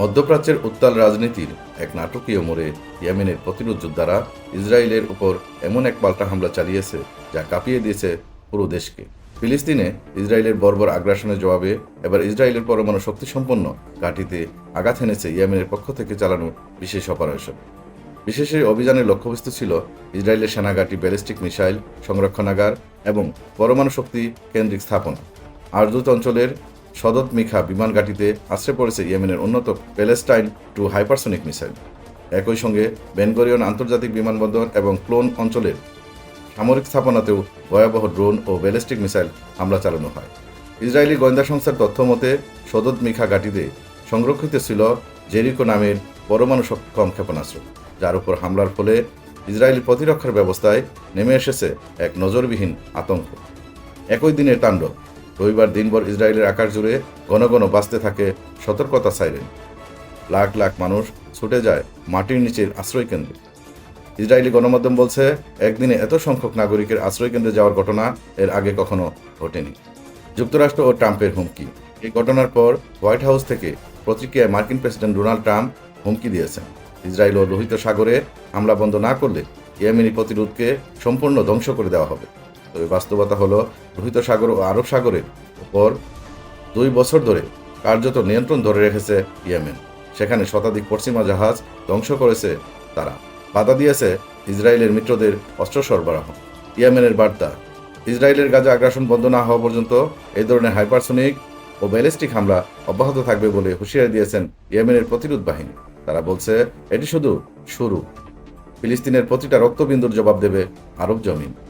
মধ্যপ্রাচ্যের উত্তাল রাজনীতির এক নাটকীয় মোড়ে ইয়েমেনের প্রতিরোধ যোদ্ধারা ইসরায়েলের উপর এমন এক পাল্টা হামলা চালিয়েছে যা কাঁপিয়ে দিয়েছে পুরো দেশকে। ফিলিস্তিনে ইসরায়েলের বর্বর আগ্রাসনের জবাবে এবার ইসরায়েলের পরমাণু শক্তিসম্পন্ন ঘাঁটিতে আঘাত এনেছে ইয়েমেনের পক্ষ থেকে চালানো বিশেষ অপারেশন। বিশেষ এই অভিযানের লক্ষ্যবস্তু ছিল ইসরায়েলের সেনাঘাঁটি ব্যালিস্টিক মিসাইল সংরক্ষণাগার এবং পরমাণু শক্তি কেন্দ্রিক স্থাপনা। আরদুত অঞ্চলের সদত মিখা বিমান ঘাঁটিতে আশ্রয় পড়েছে ইয়েমেনের উন্নত প্যালেস্টাইন টু হাইপারসোনিক মিসাইল। একই সঙ্গে বেনগরিয়ন আন্তর্জাতিক বিমানবন্দর এবং ক্লোন অঞ্চলের সামরিক স্থাপনাতেও ভয়াবহ ড্রোন ও ব্যালিস্টিক মিসাইল হামলা চালানো হয়। ইসরায়েলি গোয়েন্দা সংস্থার তথ্য মতে, সদত মিখা ঘাঁটিতে সংরক্ষিত ছিল জেরিকো নামের পরমাণু সক্ষম ক্ষেপণাস্ত্র, যার উপর হামলার ফলে ইসরায়েলি প্রতিরক্ষার ব্যবস্থায় নেমে এসেছে এক নজরবিহীন আতঙ্ক। একই দিনের তাণ্ডব রবিবার দিনভর ইসরায়েলের আকাশ জুড়ে ঘন ঘন বাঁচতে থাকে সতর্কতা সাইরেন। লাখ লাখ মানুষ ছুটে যায় মাটির নিচের আশ্রয়কেন্দ্রে। ইসরায়েলি গণমাধ্যম বলছে, একদিনে এত সংখ্যক নাগরিকের আশ্রয়কেন্দ্রে যাওয়ার ঘটনা এর আগে কখনো ঘটেনি। যুক্তরাষ্ট্র ও ট্রাম্পের হুমকি। এই ঘটনার পর হোয়াইট হাউস থেকে প্রতিক্রিয়ায় মার্কিন প্রেসিডেন্ট ডোনাল্ড ট্রাম্প হুমকি দিয়েছেন। ইসরায়েল ও লোহিত সাগরে হামলা বন্ধ না করলে ইয়েমেনি প্রতিরোধকে সম্পূর্ণ ধ্বংস করে দেওয়া হবে। তবে বাস্তবতা হলো, লোহিত সাগর ও আরব সাগরের উপর দুই বছর ধরে কার্যত নিয়ন্ত্রণ ধরে রেখেছে ইয়েমেন। সেখানে শতাধিক পশ্চিমা জাহাজ ধ্বংস করেছে তারা। বাধা দিয়েছে ইসরায়েলের মিত্রদের অস্ত্র সরবরাহ। ইয়েমেনের বার্তা, ইসরায়েলের গাজা আগ্রাসন বন্ধ না হওয়া পর্যন্ত এই ধরনের হাইপারসোনিক ও ব্যালিস্টিক হামলা অব্যাহত থাকবে বলে হুঁশিয়ারি দিয়েছেন ইয়েমেনের প্রতিরোধ বাহিনী। তারা বলছে, এটি শুধু শুরু। ফিলিস্তিনের প্রতিটা রক্তবিন্দুর জবাব দেবে আরব জমিন।